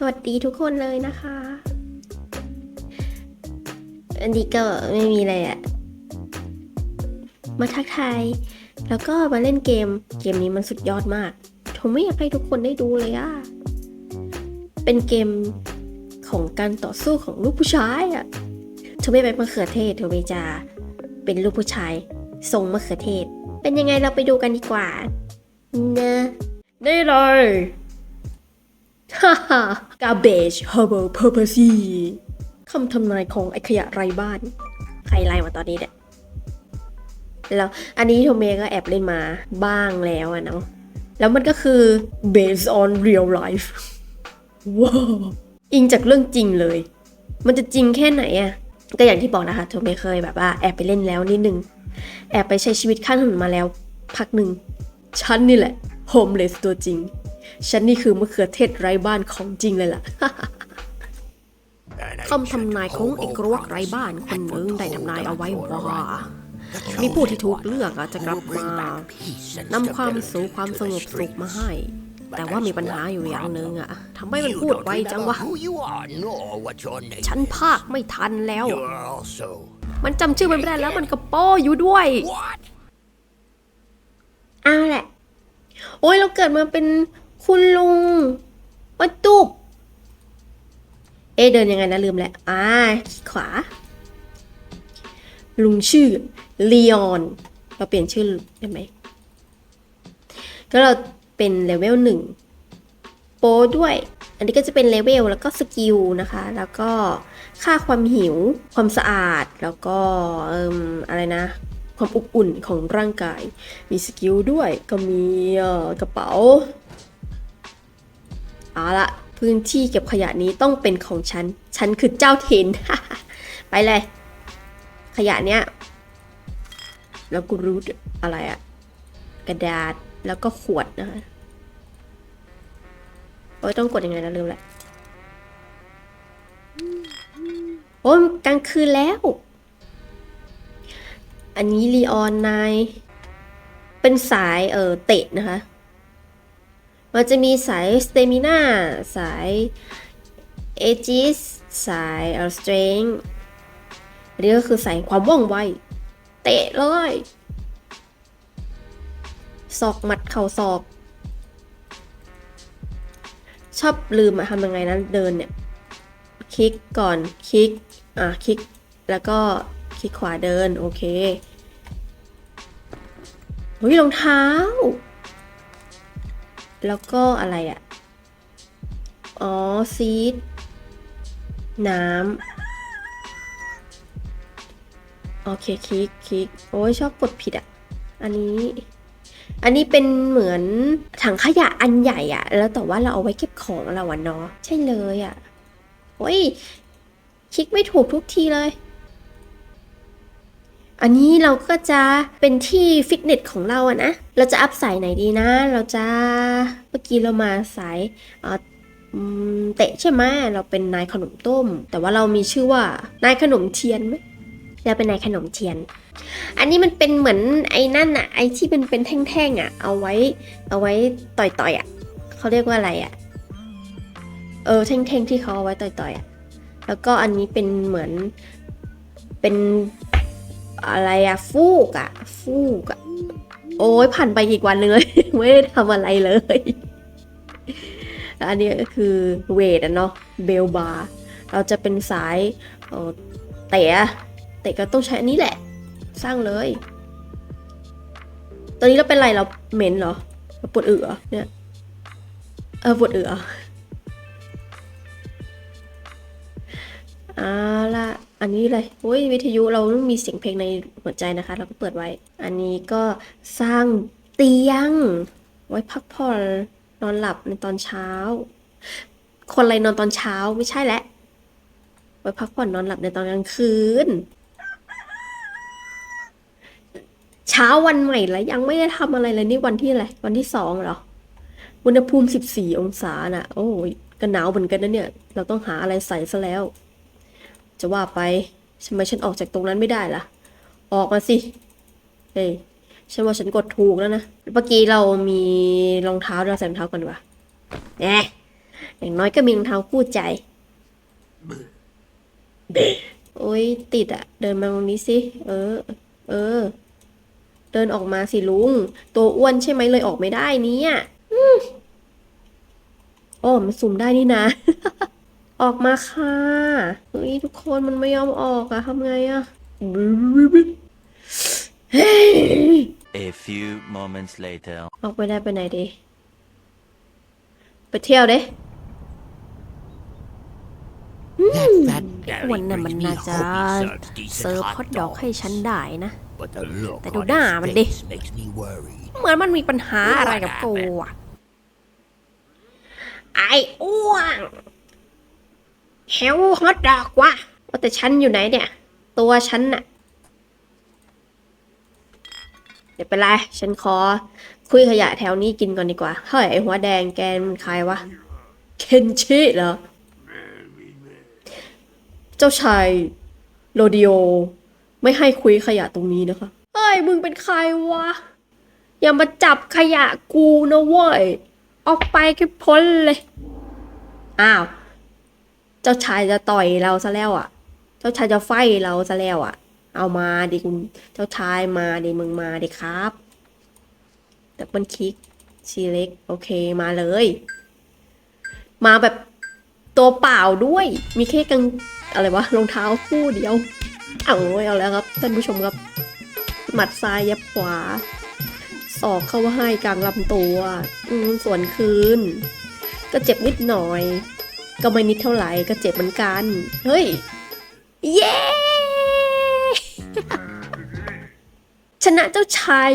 สวัสดีทุกคนเลยนะคะ อันนี้ก็ไม่มีอะไรอะมาทักทายแล้วก็มาเล่นเกม เกมนี้มันสุดยอดมากผมไม่อยากให้ทุกคนได้ดูเลยอะเป็นเกมของการต่อสู้ของลูกผู้ชายอะเธอไม่เป็นมะเขือเทศเธอไม่จะเป็นลูกผู้ชายทรงมะเขือเทศ เป็นยังไงเราไปดูกันดีกว่านะได้เลย ฮ่าฮ่า garbage herbal purpose คำทำนายของไอ้ขยะไร้บ้าน ใครไล่มาตอนนี้เนี่ยแล้วอันนี้โทเมก็แอบเล่นมาบ้างแล้วอะเนาะแล้วมันก็คือ based on real life ว้าวอิงจากเรื่องจริงเลย มันจะจริงแค่ไหนอะก็อย่างที่บอกนะคะโทเมเคยแบบว่าแอบไปเล่นแล้วนิดนึง แอบไปใช้ชีวิตข้างถนนมาแล้ว พักหนึ่งฉันนี่แหละ homeless ตัวจริง ฉันนี่คือมะเขือเทศไร้บ้านของจริงเลยล่ะ คำทำนายของเอกรวกไร้บ้านคนหนึ่งได้ทำนายเอาไว้ว่า มีผู้ที่ถูกเลือกอาจจะกลับมานำความสุขความสงบสุขมาให้ แต่ว่ามีปัญหาอยู่อย่างหนึ่งอะทำไมมันพูดไวจังวะ Who you are, nor what your name ฉันภาคไม่ทันแล้ว You're also มันจำชื่อมันไม่ได้แล้วมันกระโป้อยู่ด้วย what? เอาแหละ โอ้ยเราเกิดมาเป็น คุณลุงวัตุบเอเดินยังไงนะลืมแล้วอ่าขี้ขวา ลุงชื่อลีออน เราเปลี่ยนชื่อได้ไหม ก็เราเป็นเลเวลหนึ่งโปด้วย อันนี้ก็จะเป็นเลเวลแล้วก็สกิลนะคะ แล้วก็ค่าความหิว ความสะอาด แล้วก็อะไรนะ ความอบอุ่นของร่างกาย มีสกิลด้วย ก็มีกระเป๋า เอาละพื้นที่เก็บขยะนี้ต้องเป็นของฉัน ฉันคือเจ้าถิ่นไปเลย ขยะเนี้ย แล้วกูรู้อะไรอะกระดาษแล้วก็ขวดนะคะโอ้ยต้องกดยังไงนะลืมแหละโอ้ยกลางคืนแล้ว อันนี้ลีออนนาย เป็นสายเออเตะนะคะ มันจะมีสายสเตมิน่าสายเอจิสสายเออสเตรนอันนี้ก็คือสายความว่องไว เตะเลยศอกหมัดเข่าศอก ชอบลืมอะทำยังไงนะเดินเนี่ย คลิกก่อนคลิก อะคลิก แล้วก็คลิกขวาเดิน โอเค เฮ้ยรองเท้า แล้วก็อะไรอะอ๋อ ซีด น้ำ โอเค คลิก คลิก โอ้ยชอบกดผิดอะอันนี้ อันนี้เป็นเหมือนถังขยะอันใหญ่อะแล้วแต่ว่าเราเอาไว้เก็บของเราอะเนาะ ใช่เลยอะ โอ้ย คลิกไม่ถูกทุกทีเลย อันนี้เราก็จะเป็นที่ฟิตเนสของเราอะนะ เราจะอัพสายไหนดีนะ เราจะเมื่อกี้เรามาสายเตะใช่ไหมเราเป็นนายขนมต้ม แต่ว่าเรามีชื่อว่านายขนมเทียนไหมเราเป็นนายขนมเทียน อันนี้มันเป็นเหมือนไอ้นั่นอะไอ้ที่เป็นเป็นแท่งๆอะเอาไว้เอาไว้ต่อยๆอะเขาเรียกว่าอะไรอะเออแท่งๆที่เขาเอาไว้ต่อยๆอะแล้วก็อันนี้เป็นเหมือนเป็น อะไรอะฟูกอะฟูกอะโอ้ยผ่านไปอีกวันนึงเลย ไม่ได้ทำอะไรเลยลอันนี้ก็คือเวทอะเนาะเบลบาร์เราจะเป็นสายเตะเตะก็ต้องใช้อันนี้แหละ สร้างเลย ตอนนี้เราเป็นไรเราเหม็นเหรอเราปวดเหรอเนี่ยเออปวดเหรอเอาละ อันนี้เลยโอ้ยวิทยุเราต้องมีเสียงเพลงในหัวใจนะคะ เราก็เปิดไว้ อันนี้ก็สร้างเตียง ไว้พักผ่อนนอนหลับในตอนเช้า คนอะไรนอนตอนเช้าไม่ใช่แหละไว้พักผ่อนนอนหลับในตอนกลางคืน เช้าวันใหม่แล้วยังไม่ได้ทำอะไรเลยนี่วันที่อะไรวันที่สองเหรออุณหภูมิสิบสี่องศาน่ะ โอ้ยก็หนาวเหมือนกันนะเนี่ย เราต้องหาอะไรใส่ซะแล้ว จะว่าไปทำไมฉันออกจากตรงนั้นไม่ได้ล่ะ ออกมาสิ เฮ้ย ฉันว่าฉันกดถูกแล้วนะ เมื่อกี้เรามีรองเท้าเราใส่รองเท้าก่อนว่าแหมอย่างน้อยก็มีรองเท้าคู่ใจ โอ้ยติดอะเดินมาตรงนี้สิ เออ เออ เดินออกมาสิลุง ตัวอ้วนใช่ไหมเลยออกไม่ได้เนี่ยอืมโอ้มันสุ่มได้นี่นะ ออกมาค่ะเฮ้ยทุกคนมันไม่ยอมออกอะทำไงอะเฮ้ย A few moments later. ออกไปได้ไปไหนดี ไปเที่ยวเด้ That fat อ้วน Gary น่ะมัน brings me น่าจะ hope he serves เซิร์ฟ decent ฮอต hot ดอกให้ dogs. ฉันได้นะ But the look แต่ดู on หน้า his มันดิ face makes me worry. เหมือนมันมีปัญหาอะไรกับกูอะไอ้อ้วง เฮลฮอตดอกวะว่าแต่ฉันอยู่ไหนเนี่ย ตัวฉันน่ะ เดี๋ยวเป็นไรฉันขอ คุยขยะแถวนี้กินก่อนดีกว่า เฮ้ยไอหัวแดงแกมันใครวะ เคนชิเหรอ เจ้าชายโรดิโอ ไม่ให้คุยขยะตรงนี้นะคะ เฮ้ย มึงเป็นใครวะ อย่ามาจับขยะกูนะเว้ย ออกไปแค่พ้นเลย อ้าว จ้าชายจะต่อยเราซะแล้วอะ เจ้าชายจะไฟเราซะแล้วอะ เอามาดิคุณ เจ้าชายมาดิมึงมาดิครับดับเบิลคลิกชีเล็กโอเคมาเลย มาแบบตัวเปล่าด้วย มีแค่กังอะไรวะรองเท้าคู่เดียวเอาเอาแล้วครับท่านผู้ชมครับ หมัดซ้ายยับขวาศอกเข้าให้กลางลำตัวอืส่วนคืน ก็เจ็บนิดหน่อย ก็ไม่นิดเท่าไหร่ก็เจ็บเหมือนกัน เฮ้ย เย้ ชนะเจ้าชาย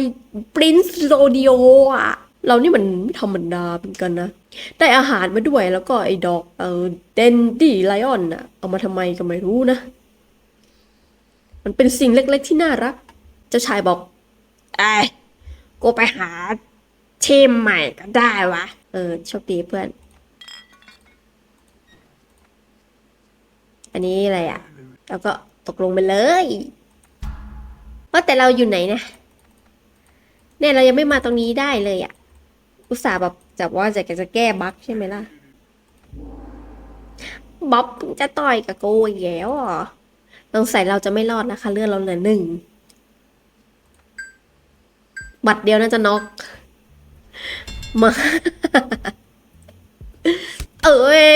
ปรินซ์โรดิโออะ เรานี่มันไม่ธรรมดาเหมือนกันนะ ได้อาหารมาด้วยแล้วก็ไอ้ดอกเออเดนดี้ไลออนอะเอามาทำไมก็ไม่รู้นะ มันเป็นสิ่งเล็กๆที่น่ารัก เจ้าชายบอกไอ้ยกูไปหาทีมใหม่ก็ได้วะ เออโชคดีเพื่อน อันนี้อะไรอะ แล้วก็ตกลงไปเลยว่าแต่เราอยู่ไหนเนี่ยเนี่ยเรายังไม่มาตรงนี้ได้เลยอะ อุตส่าห์แบบจับว่าจะจะแก้บั๊กใช่ไหมล่ะบ๊อบจะต่อยกับกูอีกแล้วเหรอสงสัยเราจะไม่รอดนะคะ เลือนเราเหลือหนึ่งบัตรเดียวน่าจะน็อกมา เอ้ย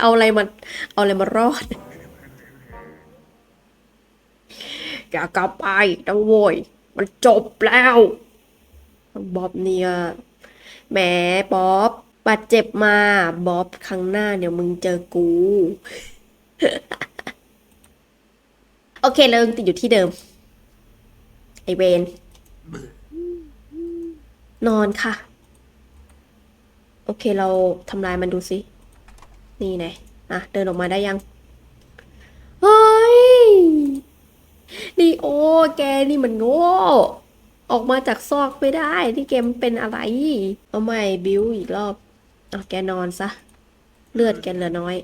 เอาอะไรมาเอาอะไรมารอด อย่ากลับไปนะโว้ย มันจบแล้วบ๊อบเนี่ยแหมบ๊อบบาดเจ็บมาบ๊อบครั้งหน้าเดี๋ยวมึงเจอกู โอเคเรายังติดอยู่ที่เดิม ไอเวนนอนค่ะ โอเคเราทำลายมันดูสิ นี่ไงอะ เดินออกมาได้ยัง เฮ้ย นี่โอแกนี่มันโง่ ออกมาจากซอกไม่ได้ที่แกมเป็นอะไร เอาใหม่บิวอีกรอบ เอาแกนอนซะ เลือดแกเหลือน้อย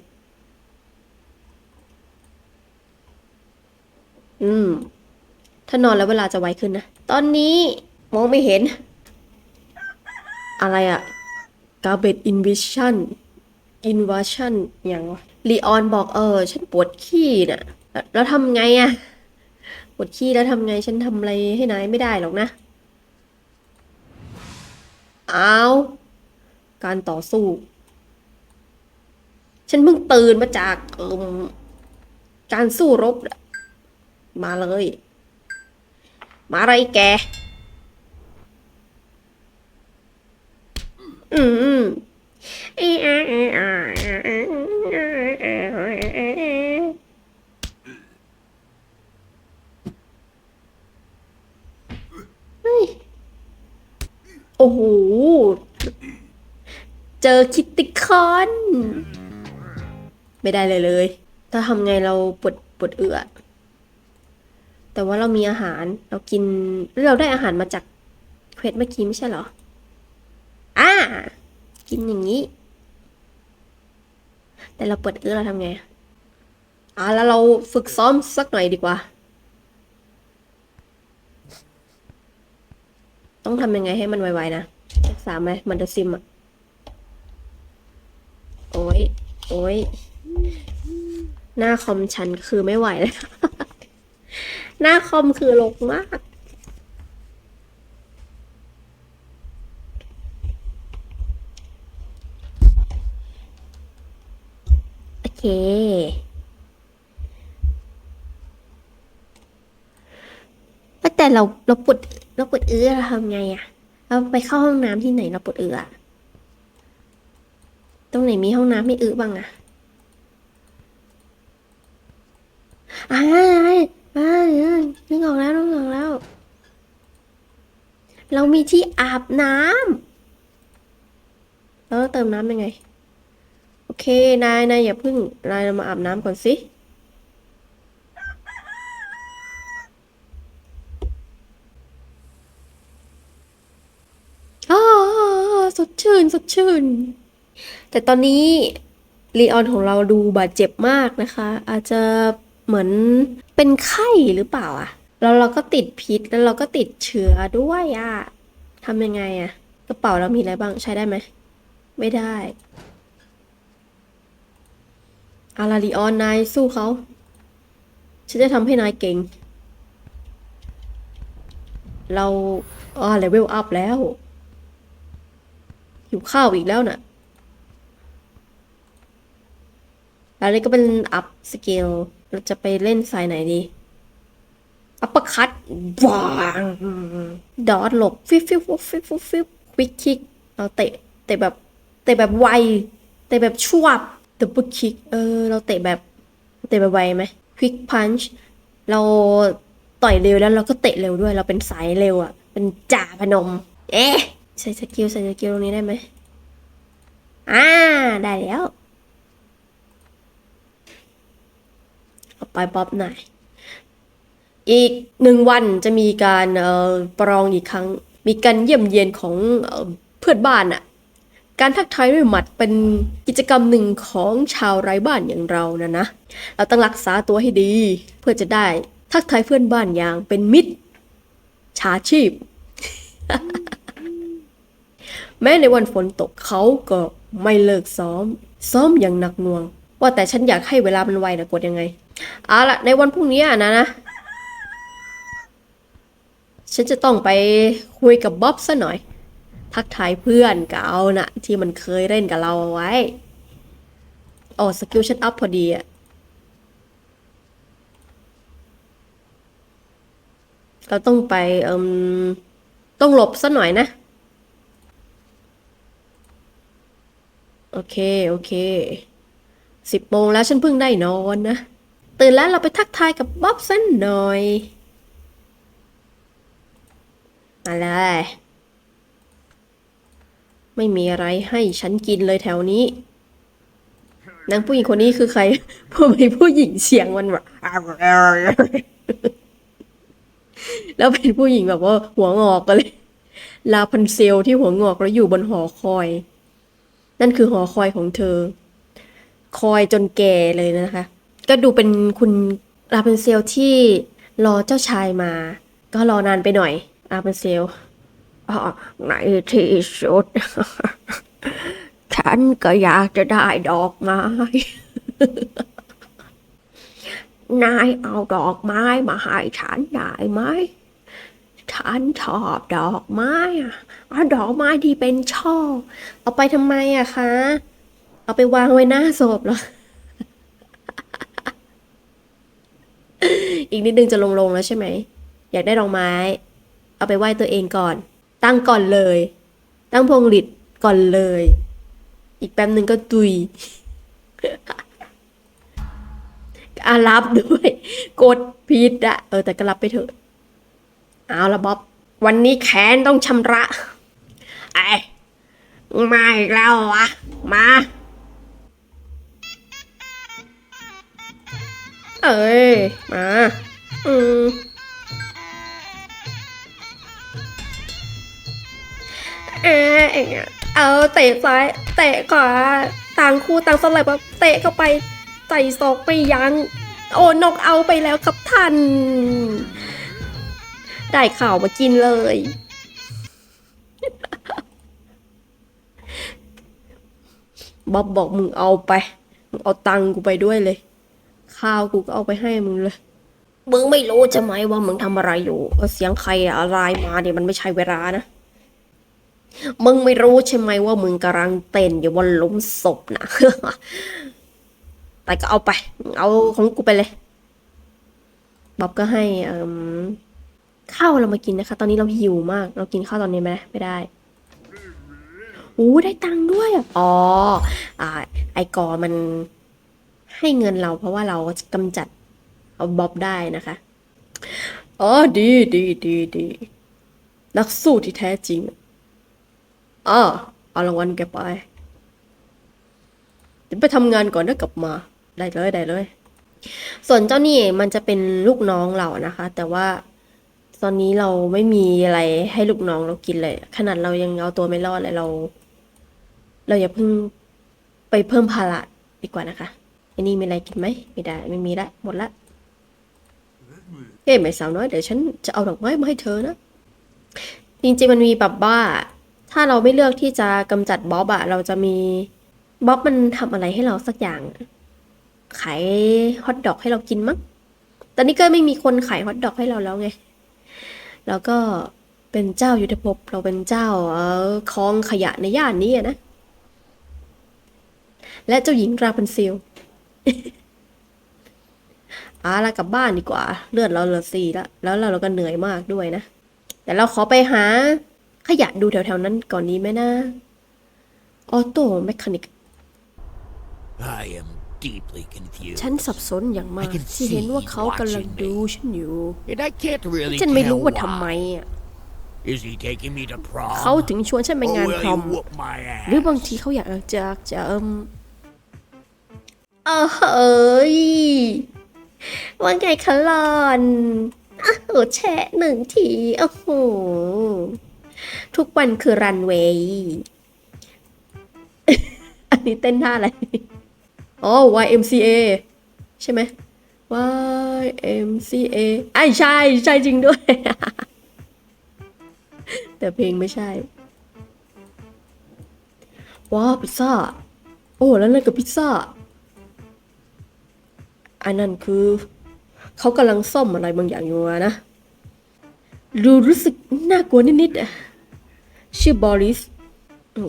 อืม ถ้านอนแล้วเวลาจะไวขึ้นนะ ตอนนี้ มองไม่เห็น อะไรอะ garbage invasion invasion อย่างลีออนบอกเออ ฉันปวดขี้น่ะ แล้วทำไงอะปวดขี้แล้วทำไงฉันทำอะไรให้นายไม่ได้หรอกนะ เอาการต่อสู้ ฉันเพิ่งตื่นมาจากการสู้รบ มาเลย มาอะไรแก อืม โอ้โห เจอคิตติคอน ไม่ได้เลยเลย ถ้าทำไงเราปวดปวดเอือแต่ว่าเรามีอาหาร เรากินเราได้อาหารมาจากเควสเมื่อกี้ไม่ใช่เหรอ อ่า กินอย่างนี้ แต่เราเปวดเอื้อเราทำไงอ่าแล้วเราฝึกซ้อมสักหน่อยดีกว่า ต้องทำยังไงให้มันไวๆนะสามไหมมันจะซิมอะ โอ้ยหน้าคอมฉันคือไม่ไหวแล้ว หน้าคอมคือลกมาก โอเค ว่า แต่เราเราปวดเราปวดเอื้อเราทำไงอะเราไปเข้าห้องน้ำที่ไหนเราปวดเอื้ออะตรงไหนมีห้องน้ำไม่อื้อบ้างอะอ่าอ่านึกออกแล้วนึกออกแล้ว เรามีที่อาบน้ำแล้วเราเติมน้ำยังไง เค นายนายอย่าเพึ่ง นายมาอาบน้ำก่อนสิอาสดชื่น สดชื่น แต่ตอนนี้ลีออนของเราดูบาดเจ็บมากนะคะ อาจจะเหมือนเป็นไข้หรือเปล่าอะแล้วเราก็ติดพิษแล้วเราก็ติดเชื้อด้วยอะทำยังไงอะกระเป๋าเรามีอะไรบ้างใช้ได้ไหม ไม่ได้ อาราลีออนนายสู้เขา ฉันจะทำให้นายเก่ง เราอ่าเลเวลอัพแล้ว หิวข้าวอีกแล้วน่ะแล้วนี่ก็เป็นอัพสเกล เราจะไปเล่นสายไหนดีอัปเปอร์คัตวางดอทหลบ ฟิบฟิบฟิบฟิบฟิฟควิกคิก เราเตะ เตะแบบ เตะแบบไว เตะแบบชวบ ดับเบิลคิกเออ เราเตะแบบ เตะแบบไวไหมควิกพันช์เราต่อยเร็วแล้วเราก็เตะเร็วด้วย เราเป็นสายเร็วอะ่ะ เป็นจ่าพนม เอ๊ะ ใส่สกิลใส่สกิลตรงนี้ได้ไหมอ่า ได้แล้วเอาไปป๊อปหน่อยอีกหนึ่งวันจะมีการเอ่อประลองอีกครั้ง มีการเยี่ยมเยียนของเอเพื่อนบ้านอะ การทักทายด้วยหมัดเป็นกิจกรรมหนึ่งของชาวไร้บ้านอย่างเรานะนะ เราต้องรักษาตัวให้ดี เพื่อจะได้ทักทายเพื่อนบ้านอย่างเป็นมิตรชาชีพ แม้ในวันฝนตกเขาก็ไม่เลิกซ้อม ซ้อมอย่างหนักหน่วง ว่าแต่ฉันอยากให้เวลามันไวนะกดยังไงเอาละในวันพรุ่งนี้นะนะ ฉันจะต้องไปคุยกับบ๊อบซะหน่อย ทักทายเพื่อนเก่านะที่มันเคยเล่นกับเราเอาไว้อ๋อสกิลฉันอัพพอดีอะเราต้องไปเอมต้องหลบซะหน่อยนะ โอเค โอเคสิบโมงแล้วฉันเพิ่งได้นอนนะ ตื่นแล้วเราไปทักทายกับบ๊อบสันหน่อย มาเลย ไม่มีอะไรให้ฉันกินเลยแถวนี้ นางผู้หญิงคนนี้คือใครผู้เป็นผู้หญิงเสียงมันแบบแล้วเป็นผู้หญิงแบบว่าหัวงอกกันเลย ลาพันเซลที่หัวงอกแล้วอยู่บนหอคอย นั่นคือหอคอยของเธอ คอยจนแก่เลยนะคะ ก็ดูเป็นคุณลาเป็นเซลที่รอเจ้าชายมา ก็รอนานไปหน่อยลาเป็นเซล ในที่สุด ฉันก็อยากจะได้ดอกไม้ นายเอาดอกไม้มาให้ฉันได้ไหม ฉันชอบดอกไม้อะเอาดอกไม้ที่เป็นช่อ เอาไปทำไมอะคะ เอาไปวางไว้หน้าศพเหรอ อีกนิดนึงจะลงลงแล้วใช่ไหม อยากได้ดอกไม้ เอาไปไหว้ตัวเองก่อน ตั้งก่อนเลย ตั้งพวงหลีดก่อนเลย อีกแป๊บหนึ่งก็ตุยอารับด้วย กดผิดอะเออแต่ก็รับไปเถอะ เอาละบ๊อบ วันนี้แขนต้องชำระไอ้มาอีกแล้ววะ มา เอ้ย มา อืม เอ้ยเอาเตะซ้ายเตะขวาต่างคู่ต่างสลับแบบเตะเข้าไปใส่ศอกไปยังโอ้นกเอาไปแล้วครับท่าน ได้ข่าวมากินเลย บ๊อบบอกมึงเอาไป มึงเอาตังกูไปด้วยเลย ข้าวกูก็เอาไปให้มึงเลย มึงไม่รู้จะไหมว่ามึงทำอะไรอยู่ เสียงใครอะไรมาเนี่ยมันไม่ใช่เวลานะ มึงไม่รู้ใช่ไหมว่ามึงกำลังเต้นอยู่บนหลุมศพนะ แต่ก็เอาไป เอาของกูไปเลย บ๊อบก็ให้ข้าวเรามากินนะคะ ตอนนี้เราหิวมาก เรากินข้าวตอนนี้ไหมไม่ได้โอ้ได้ตังค์ด้วยอะอ๋ออ่าไอกอมันให้เงินเราเพราะว่าเรากำจัดเอาบ๊อบได้นะคะ อ๋อ ดีดีดีดีนักสู้ที่แท้จริง อ๋อเอารางวัลแกไปเดี๋ยวไปทำงานก่อนแล้วกลับมา ได้เลยได้เลย ส่วนเจ้านี่มันจะเป็นลูกน้องเรานะคะ แต่ว่าตอนนี้เราไม่มีอะไรให้ลูกน้องเรากินเลย ขนาดเรายังเอาตัวไม่รอดเลยเรา เราอย่าเพิ่งไปเพิ่มภาระดีกว่านะคะอันนี้มีอะไรกินไหมไม่ได้ไม่มีละหมดละเอ้ยไม่สาวน้อยเดี๋ยวฉันจะเอาดอกไม้มาให้เธอนะจริงๆมันมีแบบว่า ถ้าเราไม่เลือกที่จะกำจัดบ๊อบอะเราจะมีบ๊อบมันทำอะไรให้เราสักอย่าง ขายฮอทดอกให้เรากินมั้งตอนนี้ก็ไม่มีคนขายฮอทดอกให้เราแล้วไง แล้วก็เป็นเจ้ายุทธภพเราเป็นเจ้าเออคลองขยะในย่านนี้นะ และเจ้าหญิงราพันเซลอาละกลับบ้านดีกว่า เลือดเราเหลือสี่แล้วแล้วเราก็เหนื่อยมากด้วยนะ แต่เราขอไปหา ขยะดูแถวๆนั้นก่อนนี้ไหมนะออโต้แมคานิก I am deeply confused. ฉันสับสนอย่างมาก I can ที่เห็นว่าเขากำลัง see ดู watching me. ฉันอยู่ And I can't really ฉันไม่ tell รู้ว่าทำไม why. อะ Is he taking me to prom? เขาถึงชวนฉันไป Or งาน will พรอ he ม whoop my หรือ ass? บางทีเขาอยากจะจะเอิมเออเฮ้ยว่าไงคะหลอนอ้าวแชะหนึ่งที โอ้โห ทุกวันคือรันเวย์อันนี้เต้นท่าอะไรอ๋อ YMCA ใช่ไหม YMCA ไอ้ใช่ใช่จริงด้วย แต่เพลงไม่ใช่ ว้าวพิซซ่า โอ้แล้วนั่นก็พิซซ่า อันนั้นคือ เขากำลังซ่อมอะไรบางอย่างอยู่นะ ดูรู้สึกน่ากลัวนิดๆอะ ชื่อบอริส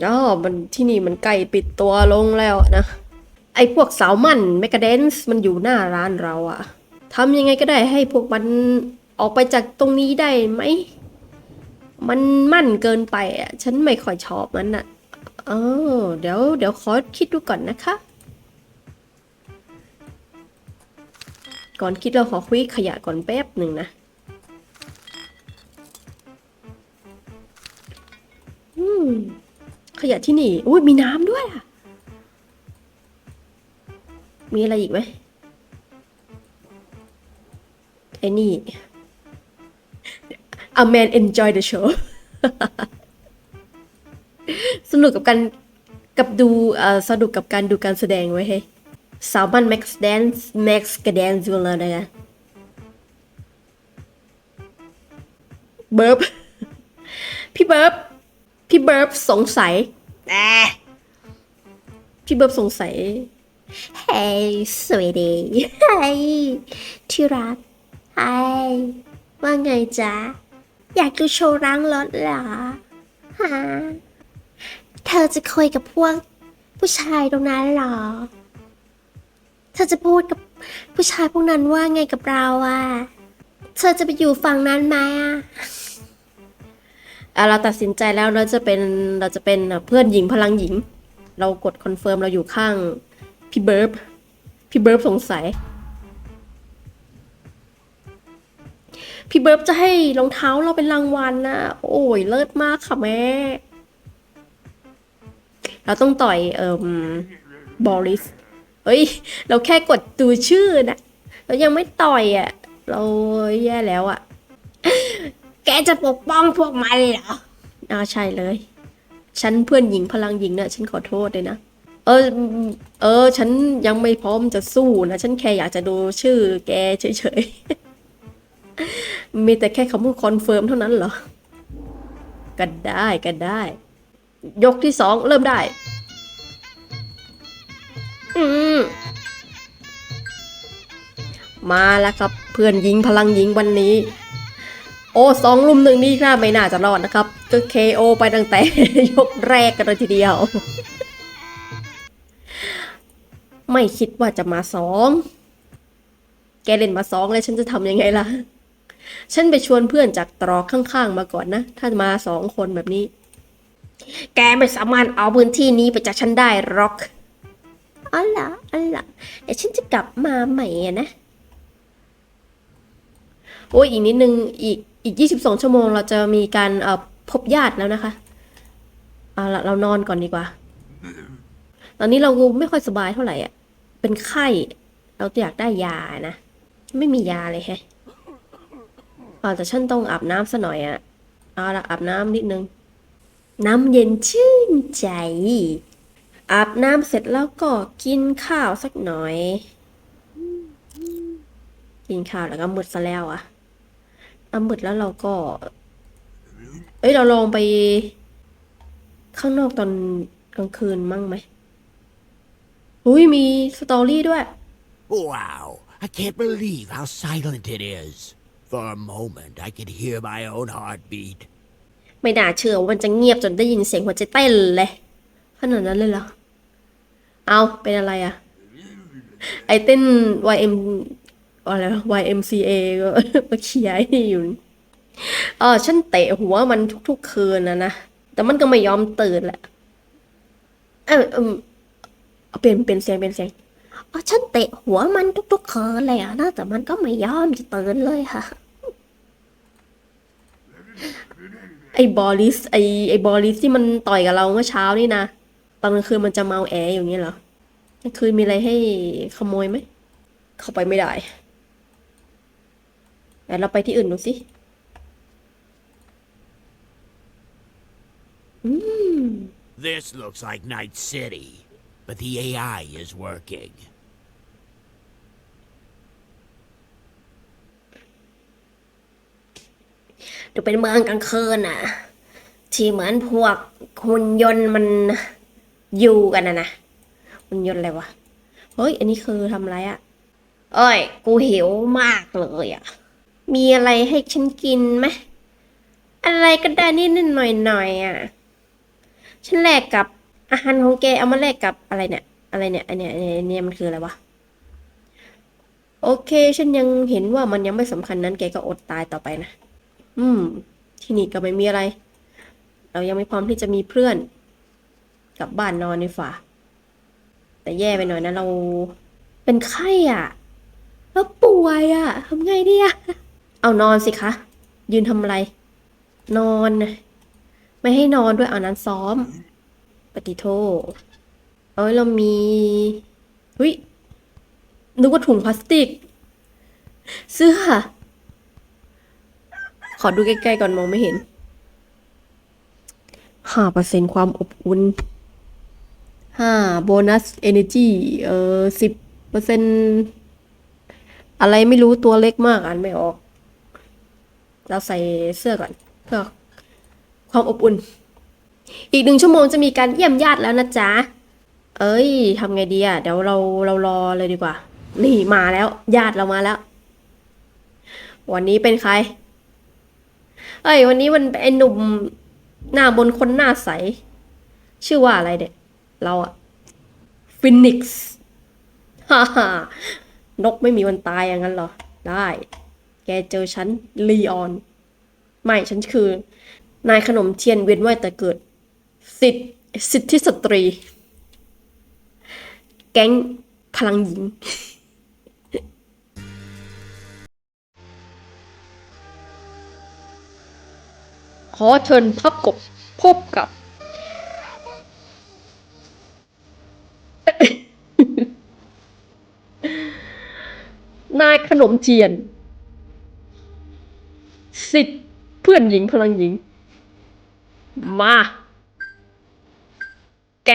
อ๋อมันที่นี่มันใกล้ปิดตัวลงแล้วนะ ไอ้พวกสาวมั่นแมกกาเดนส์มันอยู่หน้าร้านเราอะทำยังไงก็ได้ให้พวกมันออกไปจากตรงนี้ได้ไหม มันมั่นเกินไปอะฉันไม่ค่อยชอบมันอะเออเดี๋ยวเดี๋ยวขอคิดดูก่อนนะคะ ก่อนคิดเราขอคุยขยะก่อนแป๊บหนึ่งนะ ขยะที่นี่อุ้ยมีน้ำด้วยอะ มีอะไรอีกไหมไอ้นี่ A man enjoy the show สนุกกับการกับดูอ่อสนุกกับการดูการแสดงไว้ให้สาวบันแม็กซ์แดนซ์แม็กซ์กระแดนซ์เลยนะเบิร์บพี่เบิร์บ พี่เบิร์บสงสัยแอะพี่เบิร์บสงสัยเฮ้ยสวัสดีเฮ้ยที่รักเฮ้ยว่าไงจ๊ะ อยากดูโชว์ล้างรถเหรอฮะเธอจะคุยกับพวก ผู้ชายตรงนั้นเหรอ เธอจะพูดกับผู้ชายพวกนั้นว่าไงกับเราอะเธอจะไปอยู่ฝั่งนั้นไหมอะอะ เราตัดสินใจแล้วเราจะเป็นเราจะเป็นเพื่อนหญิงพลังหญิง เรากดคอนเฟิร์มเราอยู่ข้างพี่เบิร์บพี่เบิร์บสงสัย พี่เบิร์บจะให้รองเท้าเราเป็นรางวัลนะโอ้ยเลิศมากค่ะแม่ เราต้องต่อยเอ่มบอริสเฮ้ย เราแค่กดดูชื่อนะเรายังไม่ต่อยอะ เราแย่แล้วอะ แกจะปกป้องพวกมันเหรออ่าใช่เลย ฉันเพื่อนหญิงพลังหญิงนะฉันขอโทษเลยนะ เออ เออ ฉันยังไม่พร้อมจะสู้นะ ฉันแค่อยากจะดูชื่อ แกเฉยๆ มีแต่แค่คำพูดคอนเฟิร์มเท่านั้นเหรอ ก็ได้ก็ได้ ยกที่สองเริ่มได้ อืมมาแล้วครับเพื่อนยิงพลังยิงวันนี้ โอ้สองลุมหนึ่งนี่น่าไม่น่าจะรอดนะครับก็ KO ไปตั้งแต่ยกแรกกันเลยทีเดียว ไม่คิดว่าจะมาสองแกเล่นมาสองเลยฉันจะทำยังไงล่ะ ฉันไปชวนเพื่อนจากตรอกข้างๆมาก่อนนะ ถ้ามาสองคนแบบนี้ แกไม่สามารถเอาพื้นที่นี้ไปจากฉันได้หรอกอ๋อเหรออ๋อเหรอเดี๋ยวฉันจะกลับมาใหม่อะนะโอ้ยอีกนิดนึงอีก อีก 22 ชั่วโมงเราจะมีการเอ่อพบญาติแล้วนะคะเอาละเรานอนก่อนดีกว่า ตอนนี้เราไม่ค่อยสบายเท่าไหร่อะ เป็นไข้ เราอยากได้ยานะ ไม่มียาเลยแฮะอ๋อแต่ฉันต้องอาบน้ำซะหน่อยอะ เอาละอาบน้ำนิดนึง น้ำเย็นชื่นใจ อาบน้ำเสร็จแล้วก็กินข้าวสักหน่อย กินข้าวแล้วก็มืดซะแล้วอะ เอามืดแล้วเราก็ เอ้ยเราลองไป ข้างนอกตอนกลางคืนมั่งไหมอุ้ยมีสตอรี่ด้วย Wow, I can't believe how silent it is. For a moment, I could hear my own heartbeat. ไม่น่าเชื่อว่ามันจะเงียบจนได้ยินเสียงหัวใจเต้นเลยขนาดนั้นเลยเหรอ เอาเป็นอะไรอะไอเต้น YM อะไรว YMCA ก็มาเขียร์ไอ้นี่อยู่เออฉันเตะหัวมันทุก ๆ คืนนะนะ แต่มันก็ไม่ยอมตื่นแหละเออเออเอาเปลี่ยนเปลี่ยนเสียงเปลี่ยนเสียงอ๋อฉันเตะหัวมันทุกๆคืนเลยอะนะแต่มันก็ไม่ยอมจะตื่นเลยค่ะ ไอ้บอลิสไอ้ไอ้บอลิสที่มันต่อยกับเราเมื่อเช้านี่นะตอนกลางคืนมันจะเมาแออย่างนี้เหรอกลางคืนมีอะไรให้ขโมยไหมเข้าไปไม่ได้ แต่เราไปที่อื่นดูสิอืม This looks like Night City, but the AI is working. ดูเป็นเมืองกลางคืนน่ะ ที่เหมือนพวกหุ่นยนต์มันอยู่กันนะนะหุ่นยนต์อะไรวะ เฮ้ย อันนี้คือทำอะไรอะเอ้ย กูหิวมากเลยอะ มีอะไรให้ฉันกินไหมอะไรก็ได้นิดนิดหน่อยหน่อยๆอะฉันแลกกับอาหารของแกเอามาแลกกับอะไรเนี่ย อะไรเนี่ยอันเนี้ยอันเนี้ยมันคืออะไรวะ โอเค ฉันยังเห็นว่ามันยังไม่สำคัญนั้นแกก็อดตายต่อไปนะ อืม ที่นี่ก็ไม่มีอะไร เรายังไม่พร้อมที่จะมีเพื่อน กลับบ้านนอนดีฝ่า แต่แย่ไปหน่อยนะเราเป็นไข้อะ แล้วป่วยอะทำไงดีอะ เอานอนสิคะ ยืนทำอะไร นอนนะไม่ให้นอนด้วยเอานั้นซ้อม ปฏิโทเอ้ยเรามีเฮ้ยนึกว่าถุงพลาสติก เสื้อ ขอดูใกล้ๆก่อนมองไม่เห็นห้าเปอร์เซ็นความอบอุ่นห้าโบนัสเอเนจีเอ่อสิบเปอร์เซ็นอะไรไม่รู้ตัวเล็กมากอ่านไม่ออก เราใส่เสื้อก่อนเพื่อความอบอุ่น อีกหนึ่งชั่วโมงจะมีการเยี่ยมญาติแล้วนะจ๊ะ เอ้ยทำไงดีอะ เดี๋ยวเราเรารอเลยดีกว่า นี่มาแล้วญาติเรามาแล้ว วันนี้เป็นใคร เอ้ย วันนี้มันเป็นไอ้หนุ่มหน้าบนคนหน้าใส ชื่อว่าอะไรเด็กเราอะฟินิกซ์ฮ่าฮ่านกไม่มีวันตายอย่างนั้นเหรอ ได้ แกเจอฉันลีออน ไม่ฉันคือ นายขนมเทียนเวียนว่ายแต่เกิด สิทธิสิทธิสตรี แก๊งพลังหญิงขอเชิญพักกบพบกับ นายขนมเทียน สิทธิ์เพื่อนหญิงพลังหญิง มา แก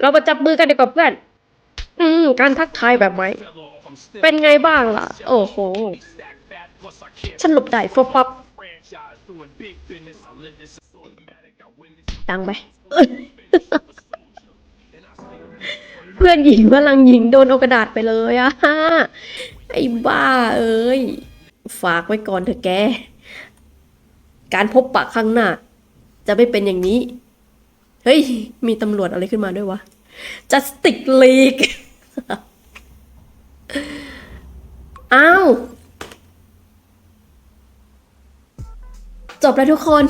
เรามาจับมือกันดีกว่าเพื่อน อืม การทักทายแบบไหม เป็นไงบ้างล่ะ โอ้โห ฉันหลบได้ฟบฟับดังไป เพื่อนหญิงพลังหญิงโดนเอกระดาษไปเลยอะ ไอ้บ้าเอ้ย ฝากไว้ก่อนเถอะแก การพบปะข้างหน้า จะไม่เป็นอย่างนี้ เฮ้ย มีตำรวจอะไรขึ้นมาด้วยวะ Justice League อ้าว จบแล้วทุกคน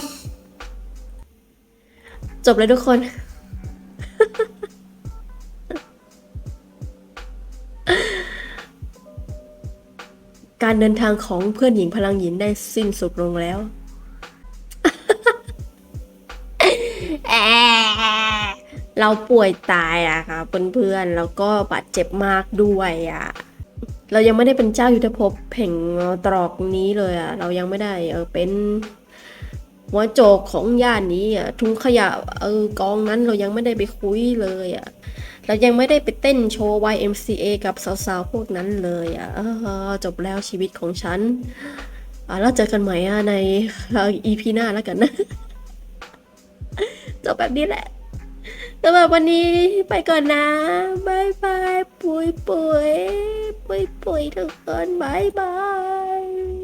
จบแล้วทุกคน การเดินทางของเพื่อนหญิงพลังหญิงได้สิ้นสุดลงแล้ว เราป่วยตายอะค่ะเพื่อนๆแล้วก็บาดเจ็บมากด้วยอะเรายังไม่ได้เป็นเจ้ายุทธภพแห่งตรอกนี้เลยอะเรายังไม่ได้เออเป็นหัวโจกของย่านนี้อะทุงขยะเออกองนั้นเรายังไม่ได้ไปคุยเลยอะ เรายังไม่ได้ไปเต้นโชว์ YMCA กับสาวๆ พวกนั้นเลยอะจบแล้วชีวิตของฉันอะแล้วเจอกันใหม่อะในอ่อ EP หน้าแล้วกันนะ จบแบบนี้แหละสำหรับวันนี้ไปก่อนนะบายบาย ปุยปุยปุยปุยทุกคนบายบาย